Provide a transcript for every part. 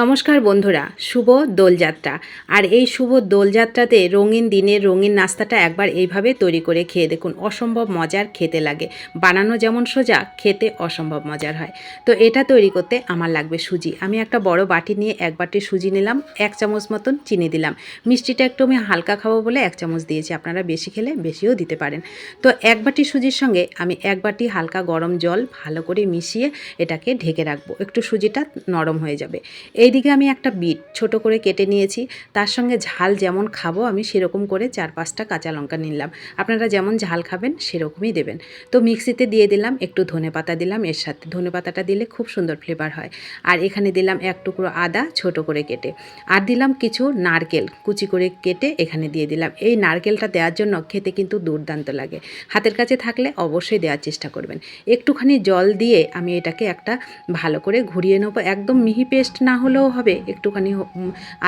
নমস্কার বন্ধুরা, শুভ দোলযাত্রা। আর এই শুভ দোলযাত্রাতে রঙিন দিনের রঙিন নাস্তাটা একবার এইভাবে তৈরি করে খেয়ে দেখুন, অসম্ভব মজার খেতে লাগে। বানানো যেমন সোজা, খেতে অসম্ভব মজার হয়। তো এটা তৈরি করতে আমার লাগবে সুজি। আমি একটা বড় বাটি নিয়ে এক বাটি সুজি নিলাম, এক চামচ মতন চিনি দিলাম। মিষ্টিটা একটু আমি হালকা খাব বলে এক চামচ দিয়েছি, আপনারা বেশি খেলে বেশিও দিতে পারেন। তো এক বাটি সুজির সঙ্গে আমি এক বাটি হালকা গরম জল ভালো করে মিশিয়ে এটাকে ঢেকে রাখব। একটু সুজিটা নরম হয়ে যাবে। এইদিকে আমি একটা বিট ছোট করে কেটে নিয়েছি। তার সঙ্গে ঝাল যেমন খাব, আমি সেরকম করে চার পাঁচটা কাঁচা লঙ্কা নিলাম। আপনারা যেমন ঝাল খাবেন, সেরকমই দেবেন। তো মিক্সিতে দিয়ে দিলাম, একটু ধনে পাতা দিলাম, এর সাথে ধনে পাতাটা দিলে খুব সুন্দর ফ্লেভার হয়। আর এখানে দিলাম এক টুকরো আদা ছোট করে কেটে। আর দিলাম কিছু নারকেল, কুচি করে কেটে এখানে দিয়ে দিলাম। এই নারকেলটা দেওয়ার জন্য খেতে কিন্তু দুর্দান্ত লাগে। হাতের কাছে থাকলে অবশ্যই দেওয়ার চেষ্টা করবেন। একটুখানি জল দিয়ে আমি এটাকে একটা ভালো করে ঘুরিয়ে নেব। একদম মিহি পেস্ট না হলেও হবে, একটুখানি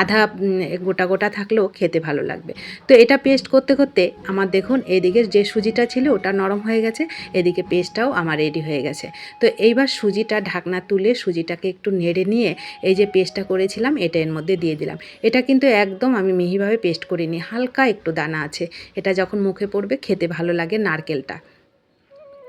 আধা গোটা গোটা থাকলেও খেতে ভালো লাগবে। তো এটা পেস্ট করতে করতে আমার দেখুন এদিকে যে সুজিটা ছিল ওটা নরম হয়ে গেছে, এদিকে পেস্টটাও আমার রেডি হয়ে গেছে। তো এইবার সুজিটা ঢাকনা তুলে সুজিটাকে একটু নেড়ে নিয়ে এই যে পেস্টটা করেছিলাম এটা এর মধ্যে দিয়ে দিলাম। এটা কিন্তু একদম আমি মিহিভাবে পেস্ট করিনি, হালকা একটু দানা আছে। এটা যখন মুখে পড়বে খেতে ভালো লাগে নারকেলটা।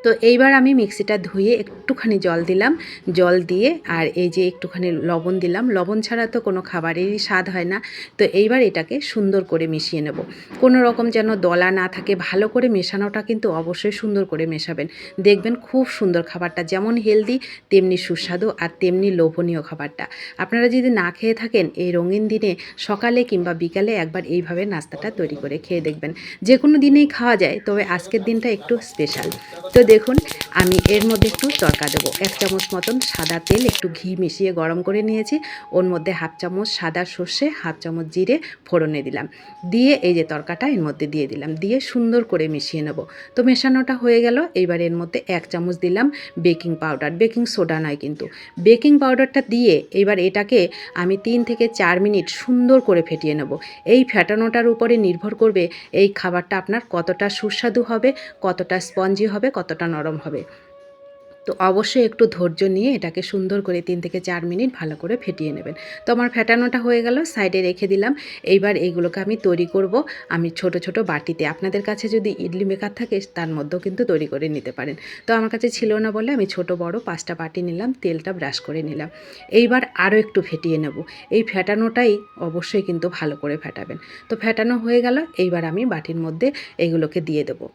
তো এইবার আমি মিক্সিটা ধুয়ে একটুখানি জল দিলাম। জল দিয়ে আর এই যে একটুখানি লবণ দিলাম। লবণ ছাড়া তো কোনো খাবারেরই স্বাদ হয় না। তো এইবার এটাকে সুন্দর করে মিশিয়ে নেব। কোনো রকম যেন দলা না থাকে, ভালো করে মেশানোটা কিন্তু অবশ্যই সুন্দর করে মেশাবেন। দেখবেন খুব সুন্দর খাবারটা, যেমন হেলদি, তেমনি সুস্বাদু আর তেমনি লোভনীয় খাবারটা। আপনারা যদি না খেয়ে থাকেন, এই রঙিন দিনে সকালে কিংবা বিকালে একবার এইভাবে নাস্তাটা তৈরি করে খেয়ে দেখবেন। যে কোনো দিনেই খাওয়া যায়, তবে আজকের দিনটা একটু স্পেশাল। তো দেখুন, আমি এর মধ্যে একটু তরকা দেবো। এক চামচ মতন সাদা তেল, একটু ঘি মিশিয়ে গরম করে নিয়েছি। ওর মধ্যে হাফ চামচ সাদা সর্ষে, হাফ চামচ জিরে ফোড়নে দিলাম। দিয়ে এই যে তরকাটা এর মধ্যে দিয়ে দিলাম। দিয়ে সুন্দর করে মিশিয়ে নেব। তো মেশানোটা হয়ে গেল। এইবার এর মধ্যে এক চামচ দিলাম বেকিং পাউডার। বেকিং সোডা নয় কিন্তু। বেকিং পাউডারটা দিয়ে এবার এটাকে আমি তিন থেকে চার মিনিট সুন্দর করে ফেটিয়ে নেব। এই ফেটানোটার উপরে নির্ভর করবে এই খাবারটা আপনার কতটা সুস্বাদু হবে, কতটা স্পঞ্জি হবে কতটা নরম হবে। তো অবশ্যই একটু ধৈর্য নিয়ে এটাকে সুন্দর করে তিন থেকে চার মিনিট ভালো করে ফেটিয়ে নেবেন। তো আমার ফেটানোটা হয়ে গেল, সাইডে রেখে দিলাম। এইবার এইগুলোকে আমি তৈরি করব। আমি ছোট ছোট বাটিতে। আপনাদের কাছে যদি ইডলি মেকার থাকে, তার মধ্যেও কিন্তু তৈরি করে নিতে পারেন। তো আমার কাছে ছিল না বলে আমি ছোট, বড় পাঁচটা বাটি নিলাম, তেলটা ব্রাশ করে নিলাম। এইবার আরও একটু ফেটিয়ে নেব। এই ফেটানোটাই অবশ্যই কিন্তু ভালো করে ফেটাবেন। তো ফেটানো হয়ে গেল। এইবার আমি বাটির মধ্যে এইগুলোকে দিয়ে দেবো।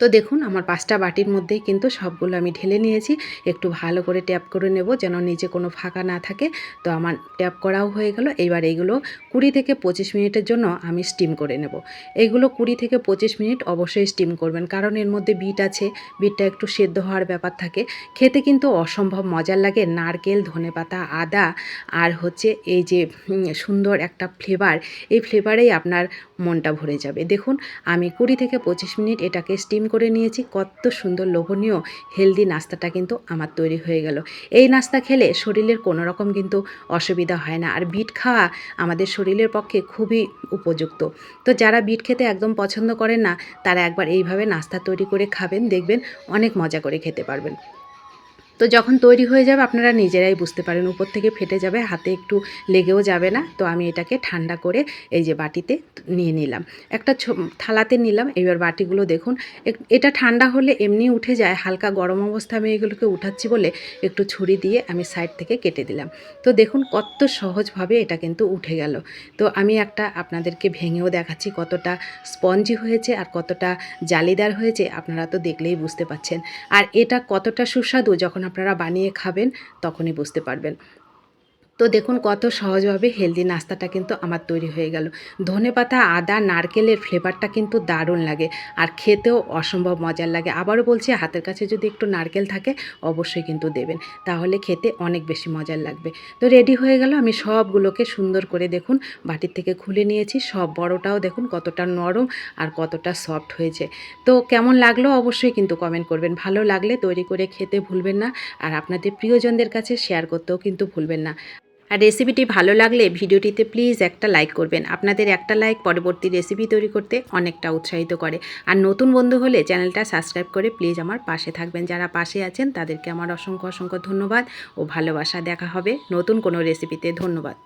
তো দেখুন, আমার পাঁচটা বাটির মধ্যেই কিন্তু সবগুলো আমি ঢেলে নিয়েছি। একটু ভালো করে ট্যাপ করে নেব যেন নিচে কোনো ফাঁকা না থাকে। তো আমার ট্যাপ করাও হয়ে গেল। এইবার এইগুলো কুড়ি থেকে পঁচিশ মিনিটের জন্য আমি স্টিম করে নেব। এইগুলো কুড়ি থেকে পঁচিশ মিনিট অবশ্যই স্টিম করবেন, কারণ এর মধ্যে বিট আছে। বিটটা একটু সেদ্ধ হওয়ার ব্যাপার থাকে। খেতে কিন্তু অসম্ভব মজার লাগে। নারকেল, ধনেপাতা, আদা আর হচ্ছে এই যে সুন্দর একটা ফ্লেভার, এই ফ্লেভারেই আপনার মনটা ভরে যাবে। দেখুন, আমি কুড়ি থেকে পঁচিশ মিনিট এটাকে স্টিম করে নিয়েছি, কত সুন্দর লোভনীয় হেলদি নাস্তাটা কিন্তু আমার তৈরি হয়ে গেল। এই নাস্তা খেলে শরীরের কোনো রকম কিন্তু অসুবিধা হয় না। আর বিট খাওয়া আমাদের শরীরের পক্ষে খুবই উপযুক্ত। তো যারা বিট খেতে একদম পছন্দ করেন না, তারা একবার এইভাবে নাস্তা তৈরি করে খাবেন, দেখবেন অনেক মজা করে খেতে পারবেন। তো যখন তৈরি হয়ে যাবে, আপনারা নিজেরাই বুঝতে পারেন, উপর থেকে ফেটে যাবে, হাতে একটু লেগেও যাবে না। তো আমি এটাকে ঠান্ডা করে এই যে বাটিতে নিয়ে নিলাম। একটা থালাতে নিলাম, এবার বাটিগুলো দেখুন এটা ঠান্ডা হলে এমনি উঠে যায়, হালকা গরম অবস্থা আমি এগুলোকে উঠাচ্ছি বলে একটু ছুরি দিয়ে আমি সাইড থেকে কেটে দিলাম। তো দেখুন কত সহজভাবে এটা কিন্তু উঠে গেল। তো আমি একটা আপনাদেরকে ভেঙেও দেখাচ্ছি কতটা স্পঞ্জি হয়েছে আর কতটা জালিদার হয়েছে, আপনারা তো দেখলেই বুঝতে পাচ্ছেন। আর এটা কতটা সুস্বাদু, যখন আপনারা বানিয়ে খাবেন তখনই বুঝতে পারবেন। তো দেখুন কত সহজভাবে হেলদি নাস্তাটা কিন্তু আমার তৈরি হয়ে গেল। ধনেপাতা আদা, নারকেলের ফ্লেভারটা কিন্তু দারুণ লাগে আর খেতেও অসম্ভব মজার লাগে। আবারও বলছি, হাতের কাছে যদি একটু নারকেল থাকে, অবশ্যই কিন্তু দেবেন। তাহলে খেতে অনেক বেশি মজার লাগবে। তো রেডি হয়ে গেল, আমি সবগুলোকে সুন্দর করে দেখুন, বাটির থেকে খুলে নিয়েছি। সব বড়টাও দেখুন কতটা নরম আর কতটা সফট হয়েছে। তো কেমন লাগল অবশ্যই কিন্তু কমেন্ট করবেন। ভালো লাগলে তৈরি করে খেতে ভুলবেন না আর আপনাদের প্রিয়জনদের কাছে শেয়ার করতেও কিন্তু ভুলবেন না। আর রেসিপিটি ভালো লাগলে ভিডিওটিতে প্লিজ একটা লাইক করবেন। আপনাদের একটা লাইক পরবর্তী রেসিপি তৈরি করতে অনেকটা উৎসাহিত করে। আর নতুন বন্ধু হলে চ্যানেলটা সাবস্ক্রাইব করে প্লিজ আমার পাশে থাকবেন। যারা পাশে আছেন, তাদেরকে আমার অসংখ্য অসংখ্য ধন্যবাদ ও ভালোবাসা। দেখা হবে নতুন কোনো রেসিপিতে ধন্যবাদ।